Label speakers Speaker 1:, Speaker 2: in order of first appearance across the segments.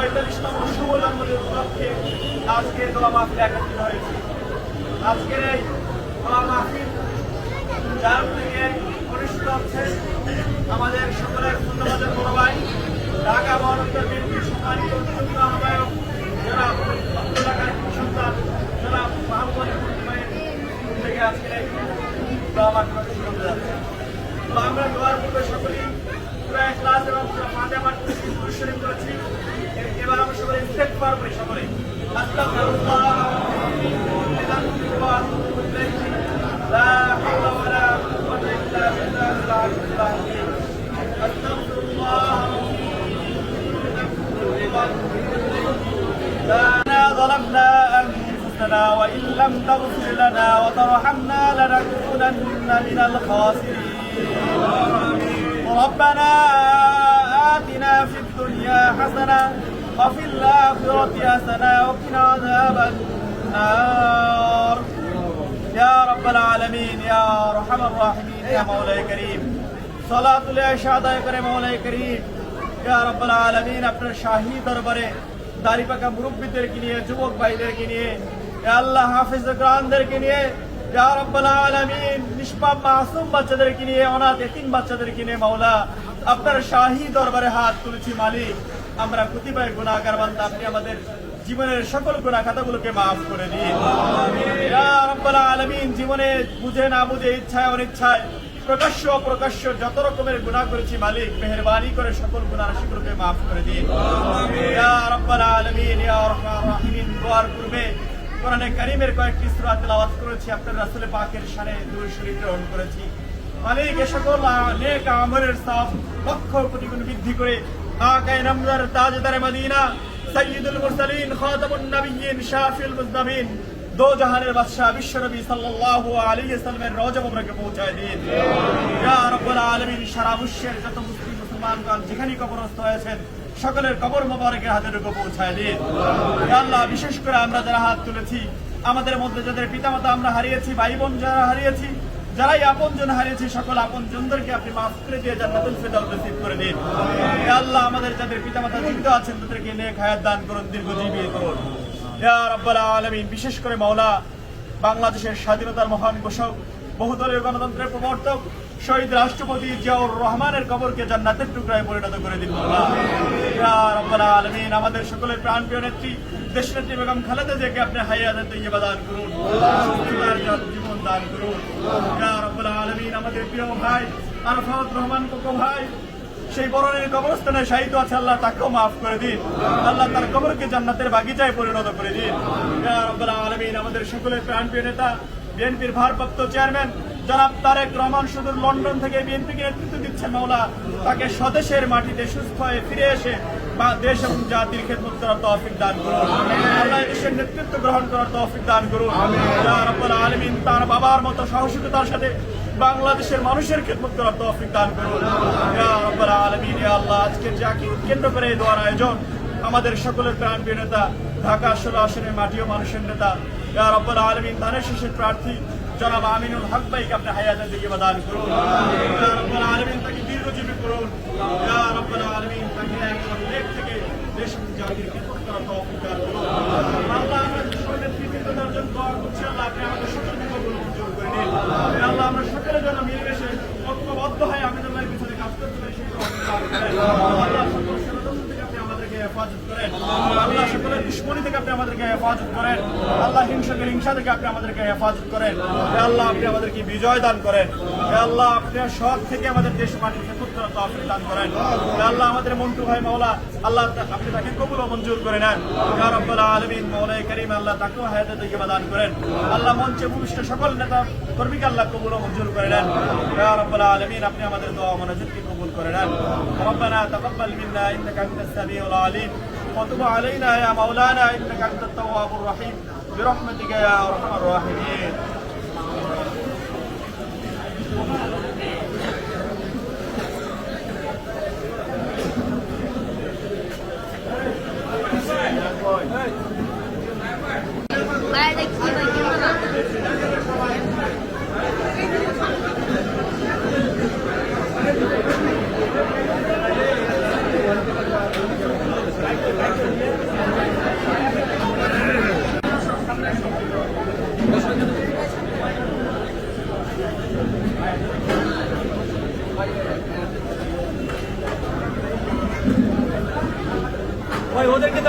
Speaker 1: পঁয়তাল্লিশতম শুভ জন্মদিন উপলক্ষে আজকে দোয়া মাহফিল একত্রিত হয়েছে। আজকের এই দোয়া মাহফিল যার থেকে অনুষ্ঠিত হচ্ছে আমাদের সকলের ধন্যবাদের বড় ভাই, ঢাকা মহানগর বিএনপির সম্মানিত যুগ্ম আহ্বায়ক যারা খান সন্তান যারা ভাইয়ের থেকে আজকের এই দোয়া মাহফিল শুরু হতে তো আমরা দোয়ার পূর্বে সকলেই পুরো ক্লাস এবং মাঝে পাঠ করেছি। استغفر بشمري أستغفر الله من الكفار لا حول ولا قوة إلا بالله العلي العظيم. ইস্তেকবার করে সকলে ظلمنا أنفسنا وإن لم تغفر لنا وترحمنا لنكونن من الخاسرين. ربنا آتنا في الدنيا حسنة وفي الآخرة حسنة وقنا عذاب النار يا رب العالمين يا أرحم الراحمين يا مولاي كريم صلاة العشاء আদায় করে মৌলাই করিম ইয়া রব্বাল আলামিন আপনার শাহী দরবারে দাড়ি পাকা মুরব্বীদেরকে নিয়ে যুবক ভাইদেরকে নিয়ে ইয়া আল্লাহ হাফিজ গ্রানদেরকে নিয়ে ইয়া রব্বাল আলামিন নিষ্পাপ মাসুম বাচ্চাদেরকে নিয়ে অনাথ এতিম বাচ্চাদেরকে নিয়ে মাওলা আপনার শাহী দরবারে হাত তুলেছি মালিক আমরা কতিপয় গুণাগার বান্দা আপনি আমাদের জীবনের সকল গুণা খাতাগুলোকে মাফ করে দিন। আলামিন জীবনে বুঝে না বুঝে ইচ্ছায় অনিচ্ছায় প্রকাশ্য অপ্রকাশ্য যত রকমের গুনাহ করেছি মালিক মেহেরবানি করে সকল গুনাহ রাশিগুলোকে মাফ করে দিন। আলামিন দোয়ার পূর্বে কোরআনে কারীমের কয়েকটি সূরা তেলাওয়াত করেছি আপনার রাসূল পাকের শানে দুরূদ শরীফ গ্রহণ করেছি। মালিক এ সকল নেক আমলের সাফ লক্ষ কোটি গুণ বৃদ্ধি করে আকায়ে নামদার তাজদার মদিনা সৈয়দুল মুরসালিন খাতামুন নবিয়্যিন শাফিউল মুজনাবিন দো জাহানের বাদশাহ বিশ্বনবী সাল্লাল্লাহু আলাইহি সাল্লামের রওজা মুবারকে পৌঁছায় দিন ইয়া রাব্বুল আলামিন সারা বিশ্বের যত মুসলিম মুসলমানগণ যেখানে কবরস্থ হয়েছেন সকলের কবর মোবারকের হাতে ঢুকে পৌঁছায় দিন আল্লাহ বিশেষ করে আমরা যারা হাত তুলেছি আমাদের মধ্যে যাদের পিতামাতা আমরা হারিয়েছি ভাই বোন যারা হারিয়েছি যারাই আপন জন হারিয়েছি, সকল আপন জনদেরকে আপনি মাফ করে দিয়ে জান্নাতুল ফেরদাউস নসিব করে দিন। আল্লাহ, আমাদের যাদের পিতামাতা জীবিত আছেন, তাদেরকে নেক হায়াত দান করুন, দীর্ঘজীবী করুন। ইয়া আলামিন, বিশেষ করে মাওলা বাংলাদেশের স্বাধীনতার মহান ঘোষক, বহুদলীয় গণতন্ত্রের প্রবর্তক, শহীদ রাষ্ট্রপতি জিয়াউর রহমানের কবরকে জান্নাতের টুকরায় পরিণত করে দিন আলামিন, আমাদের সকলের প্রাণপ্রিয় নেত্রী দেশনেত্রী বেগম খালেদা জিয়াকে আপনি হায়াতে তৈয়বা দান করুন জীবন দান করুন। রাব্বাল আলামিন, আমাদের প্রিয় ভাই, আরফাত রহমান কোকো ভাই, সেই বরণের কবরস্থানে শাহিদ আছে, আল্লাহ তাকেও মাফ করে দিন। আল্লাহ তার কবরকে জান্নাতের বাগিচায় পরিণত করে দিন। রাব্বাল আলামিন, আমাদের সকলের প্রাণপ্রিয় নেতা, বিএনপির ভারপ্রাপ্ত চেয়ারম্যান, জনাব তারেক রহমান সুদূর লন্ডন থেকে বিএনপিকে নেতৃত্ব দিচ্ছেন মাওলা। তাকে স্বদেশের মাটিতে সুস্থ হয়ে ফিরে এসে বা দেশ এবং জাতির খেদমত করার তৌফিক দান করুন। আল্লাহ দেশের নেতৃত্ব গ্রহণ করার তৌফিক দান করুন। ইয়া রাব্বাল আলামিন তার বাবার মতো সাহসিকতার সাথে বাংলাদেশের মানুষের খেদমত করার তৌফিক দান করুন। ইয়া রাব্বাল আলামিন ইয়া আল্লাহ আজকে যাকে কেন্দ্র করে এই দোয়ার আয়োজন আমাদের সকলের প্রাণপ্রিয় নেতা ঢাকা ষোলো আসনের মাটি ও মানুষের নেতা। ইয়া রাব্বাল আলামিন ধানের শেষের প্রার্থী জনাব আমিনুল হক ভাইকে আপনি হায়াতের দিকে দান করুন। ইয়া রাব্বাল আলামিন তাকে দীর্ঘজীবী করুন। রাব্বাল আলামিন তাকে একজন লেখ থেকে দেশ জাতির খেদমত তৌফিক দান করুন। আল্লাহ আমরা সকলের কৃতিত্ব অর্জন দোয়া করছি। আল্লাহ আপনি আমাদের সকলকে কবুল মঞ্জুর করে নিন। আল্লাহ, আমরা সকলের জন্য মিলেমিশে ঐক্যবদ্ধ হয়ে আমিনুল্লাহর পিছনে কাজ করতে পারি, সেই আল্লাহ সকল ষড়যন্ত্র থেকে আপনি আমাদেরকে হেফাজত করেন। আল্লাহ সকলের দুশ্মনী থেকে আপনি আমাদেরকে হেফাজত করেন। আল্লাহ হিংসাকে হিংসা থেকে আপনি আমাদেরকে হেফাজত করেন। আল্লাহ, আপনি আমাদেরকে বিজয় দান করেন। আল্লাহ আপনি সৎ থেকে আমাদের দেশ মাটির খেদমত করার তৌফিক দান করেন হে আল্লাহ আমাদের মন্টু ভাই মাওলা আল্লাহ তা- আপনি তাকে কবুল ও মঞ্জুর করে নেন ইয়া রাব্বাল আলামিন মাওলাই করিম আল্লাহ তাকেও হায়াতে থেকে দান করেন আল্লাহ মঞ্চে ভূমিষ্ঠ সকল নেতা কর্মীকে আল্লাহ কবুল ও মঞ্জুর করে নেন ইয়া রাব্বাল আলামিন আপনি আমাদের দোয়া মনোযোগকে কবুল করে নেন ربنا تقبل منا انك انت السميع العليم وتب علينا يا مولانا انك انت التواب الرحيم برحمتك يا ارحم الراحمين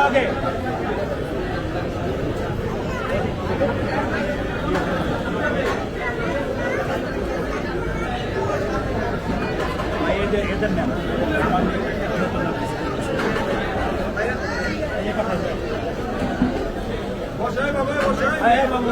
Speaker 1: আগে এদের এদের নেন আমার এদের তো না। এই কথা আছে। এই বাবু।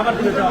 Speaker 1: আবার তুলে দাও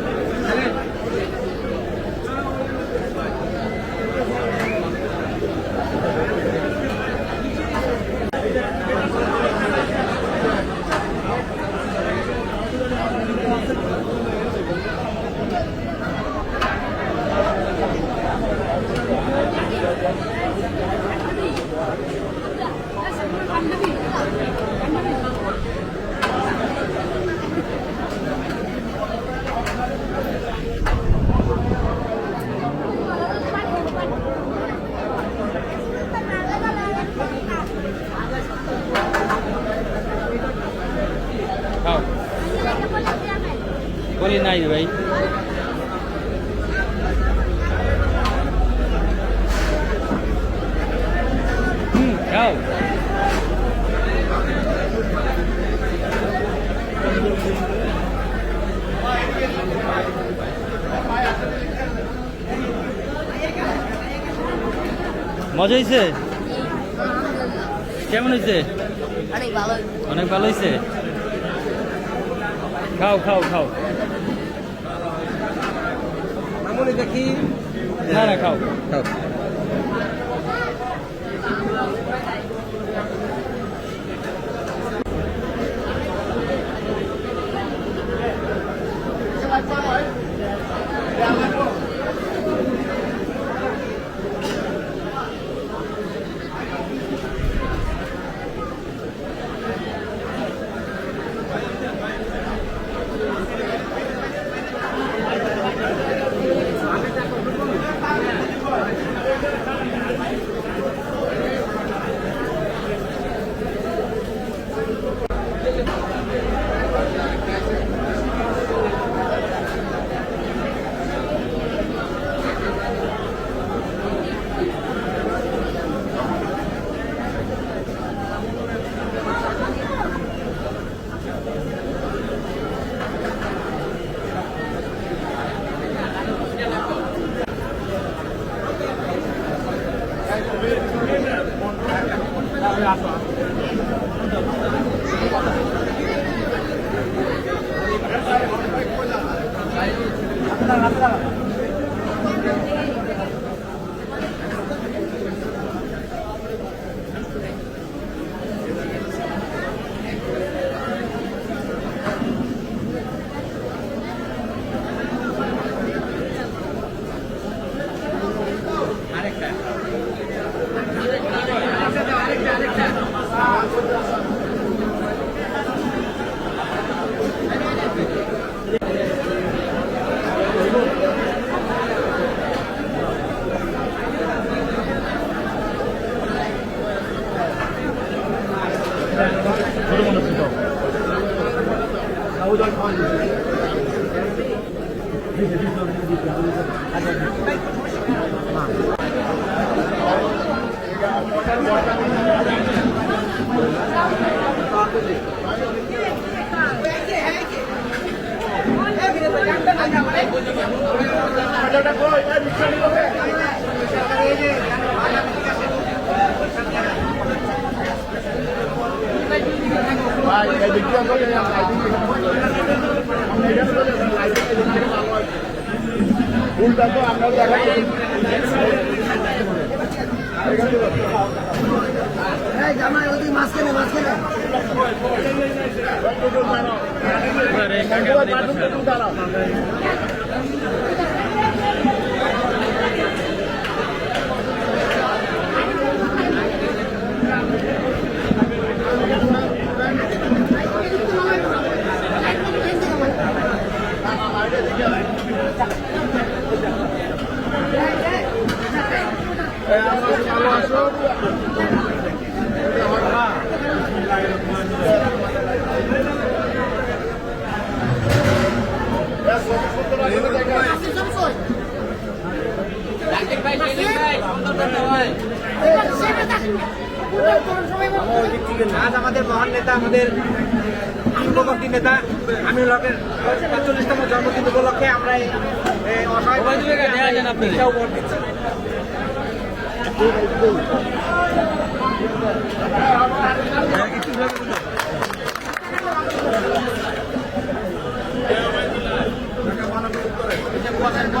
Speaker 1: বলি
Speaker 2: নাই ভাই। হুম খাও। মজা হয়েছে কেমন হয়েছে
Speaker 3: অনেক ভালো।
Speaker 2: অনেক ভালো হয়েছে খাও খাও খাও। না না খাও। খাও।
Speaker 4: উল্টা তো আমরা দেখা
Speaker 5: মাঝখানে
Speaker 4: দাঁড়াও ভালো আছো
Speaker 6: আজ আমাদের মহান নেতা আমাদের পূর্ববর্তী নেতা আমিনুল হকের পাঁচচল্লিশতম জন্মদিন উপলক্ষে আমরা এই অসহায় দিচ্ছি।
Speaker 4: আমিনুল ভাই পক্ষ থেকে উপলক্ষে যে আপনি যে এই স্বেচ্ছাসেবকলীগের প্রশাসন দলের উদ্যোগে দেখানো সম্মান আছে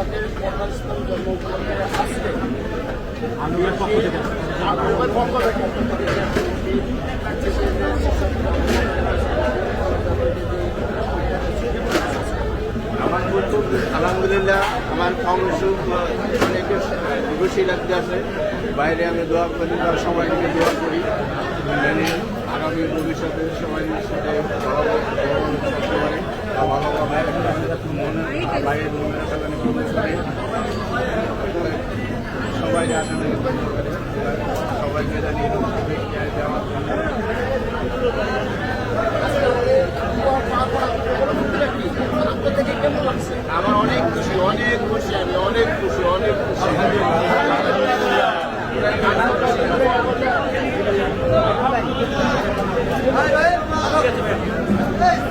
Speaker 4: আব্দুল হকের কর্মস্থল জন্ম উপলক্ষে আজকে আনুয়ের পক্ষ থেকে থেকে
Speaker 2: আমার আলহামদুলিল্লাহ আমার অনেকে খুশি লাগতে আছে। বাইরে আমি দোয়া করি বা সবাই মিলে দোয়া করি। আগামী ভবিষ্যতে সবাই সাথে ভালো সবাই সবাইকে জানিয়ে
Speaker 4: আমার অনেক খুশি অনেক খুশি আমি অনেক খুশি অনেক খুশি।
Speaker 7: লইছি